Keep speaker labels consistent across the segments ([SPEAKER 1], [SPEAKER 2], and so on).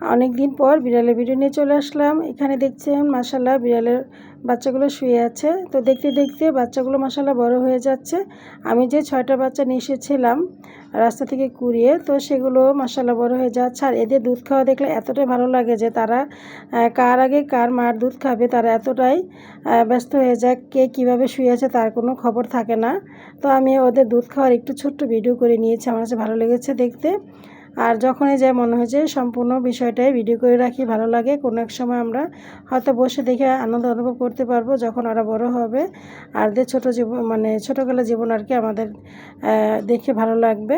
[SPEAKER 1] অনেক দিন পর বিড়ালের ভিডিও নিয়ে চলে আসলাম। এখানে দেখছেন মাসাল্লাহ বিড়ালের বাচ্চাগুলো শুয়ে আছে। তো দেখতে দেখতে বাচ্চাগুলো মাসাল্লাহ বড় হয়ে যাচ্ছে। আমি যে ছয়টা বাচ্চা নিয়ে এসেছিলাম রাস্তা থেকে কুড়িয়ে, তো সেগুলো মাসাল্লাহ বড় হয়ে যাচ্ছে। আর এদের দুধ খাওয়া দেখলে এতটাই ভালো লাগে যে তারা কার আগে কার মার দুধ খাবে, তারা এতটাই ব্যস্ত হয়ে যায় কে কীভাবে শুয়ে আছে তার কোনো খবর থাকে না। তো আমি ওদের দুধ খাওয়ার একটু ছোট্ট ভিডিও করে নিয়েছি। আমার কাছে ভালো লেগেছে দেখতে। আর যখনই যে মনে হয়েছে সম্পূর্ণ বিষয়টাই ভিডিও করে রাখি, ভালো লাগে, কোনো এক সময় আমরা হয়তো বসে দেখে আনন্দ অনুভব করতে পারব যখন ওরা বড় হবে। আর যে ছোটো জীবন মানে ছোটোবেলা জীবন আর কি আমাদের দেখে ভালো লাগবে।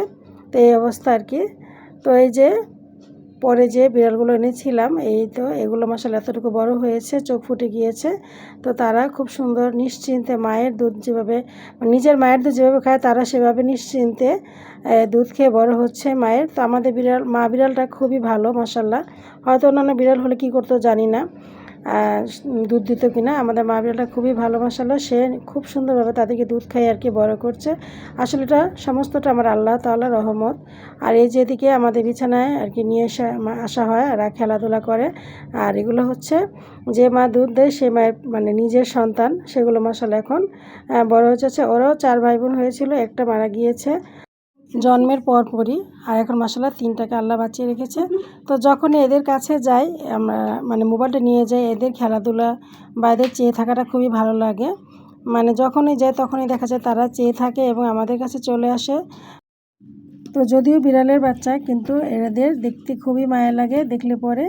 [SPEAKER 1] তো এই অবস্থা আর কি। তো এই যে পরে যে বিড়ালগুলো এনেছিলাম, এই তো এগুলো মশালা এতটুকু বড় হয়েছে, চোখ ফুটে গিয়েছে। তো তারা খুব সুন্দর, নিশ্চিন্তে মায়ের দুধ যেভাবে, নিজের মায়ের দুধ যেভাবে খায়, তারা সেভাবে নিশ্চিন্তে দুধ খেয়ে বড় হচ্ছে মায়ের। তো আমাদের বিড়াল, মা বিড়ালটা খুবই ভালো মশাল্লা হয়তো অন্যান্য বিড়াল হলে কি করতো জানি না। দুধ দিত কিনা, আমাদের মা বিড়ালটা খুবই ভালো মশাল্লা সে খুব সুন্দরভাবে তাদেরকে দুধ খাইয়ে আর কি বড় করছে। আসলে এটা সমস্তটা আমার আল্লাহ তাআলা রহমত। আর এই যেদিকে আমাদের বিছানায় আর কি নিয়ে মা- আসা হয় আর খেলাধুলা করে, আর এগুলো হচ্ছে যে মা দুধ দেয় সে মায়ের মানে নিজের সন্তান, সেগুলো মশালা এখন বড় যাচ্ছে ওরাও চার ভাই বোন হয়েছিল, একটা মারা গিয়েছে। জন্মের পরপরই আর এখন মশলা তিনটাকে আল্লাহ বাঁচিয়ে রেখেছে। তো যখনই এদের কাছে যাই, আমরা মানে মোবাইলটা নিয়ে যাই, এদের খেলাধুলা বা এদের চেয়ে থাকাটা খুবই ভালো লাগে। মানে যখনই যাই তখনই দেখা যায় তারা চেয়ে থাকে এবং আমাদের কাছে চলে আসে। তো যদিও বিড়ালের বাচ্চা, কিন্তু এদের দেখতে খুবই মায়া লাগে, দেখলে পরে।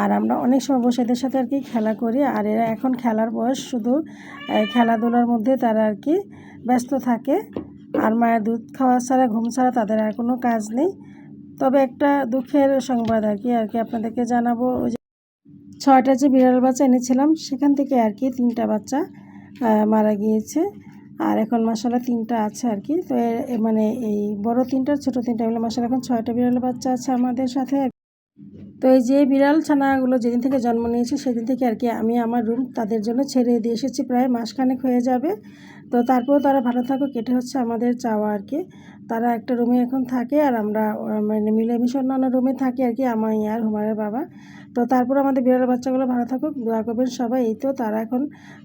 [SPEAKER 1] আর আমরা অনেক সময় বসে এদের সাথে আর কি খেলা করি। আর এরা এখন খেলার বয়স শুধু খেলাধুলার মধ্যে তারা আর কি ব্যস্ত থাকে। আর মায়ের দুধ খাওয়া ছাড়া, ঘুম ছাড়া তাদের আর কোনো কাজ নেই। তবে একটা দুঃখের সংবাদ আর কি আর কি আপনাদেরকে জানাব। ওই যে ছয়টা যে বিড়াল বাচ্চা এনেছিলাম, সেখান থেকে আর কি তিনটা বাচ্চা মারা গিয়েছে। আর এখন মশালা তিনটা আছে আর কি। তো মানে এই বড় তিনটা ছোট তিনটা মিলে মশালা এখন ছয়টা বিড়াল বাচ্চা আছে আমাদের সাথে। তো এই যে বিড়াল ছানাগুলো যেদিন থেকে জন্ম নিয়েছে, সেদিন থেকে আর কি আমি আমার রুম তাদের জন্য ছেড়ে দিয়ে এসেছি। প্রায় মাসখানেক হয়ে যাবে। তো তারপরেও তারা ভালো থাকুক, এটা হচ্ছে আমাদের চাওয়া আর কি। তারা একটা রুমে এখন থাকে আর আমরা মানে মিলেমিশে অন্যান্য রুমে থাকি আর কি আমি আর হুমারের বাবা। তো তারপর আমাদের বিড়াল বাচ্চাগুলো ভালো থাকুক, দোয়া করবেন সবাই। এই তো তারা এখন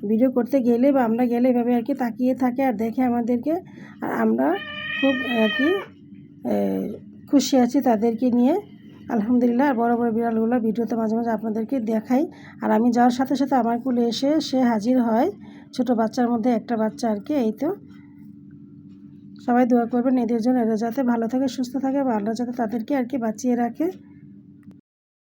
[SPEAKER 1] ভিডিও করতে গেলে বা আমরা গেলে এভাবে আর কি তাকিয়ে থাকে আর দেখে আমাদেরকে। আর আমরা খুব আর কি খুশি আছি তাদেরকে নিয়ে। আলহামদুলিল্লাহ, বড় বড় বিড়ালগুলো ভিডিওতে মাঝে মাঝে আপনাদেরকে দেখাই। আর আমি যাওয়ার সাথে সাথে আমার কুলে এসে সে হাজির হয়। ছোট বাচ্চার মধ্যে একটা বাচ্চা আর কি, এই তো। সবাই দোয়া করবেন, এদের জন্য এরা যাতে ভালো থাকে, সুস্থ থাকে বা আল্লাহ যাতে তাদেরকে আর কি বাঁচিয়ে রাখে।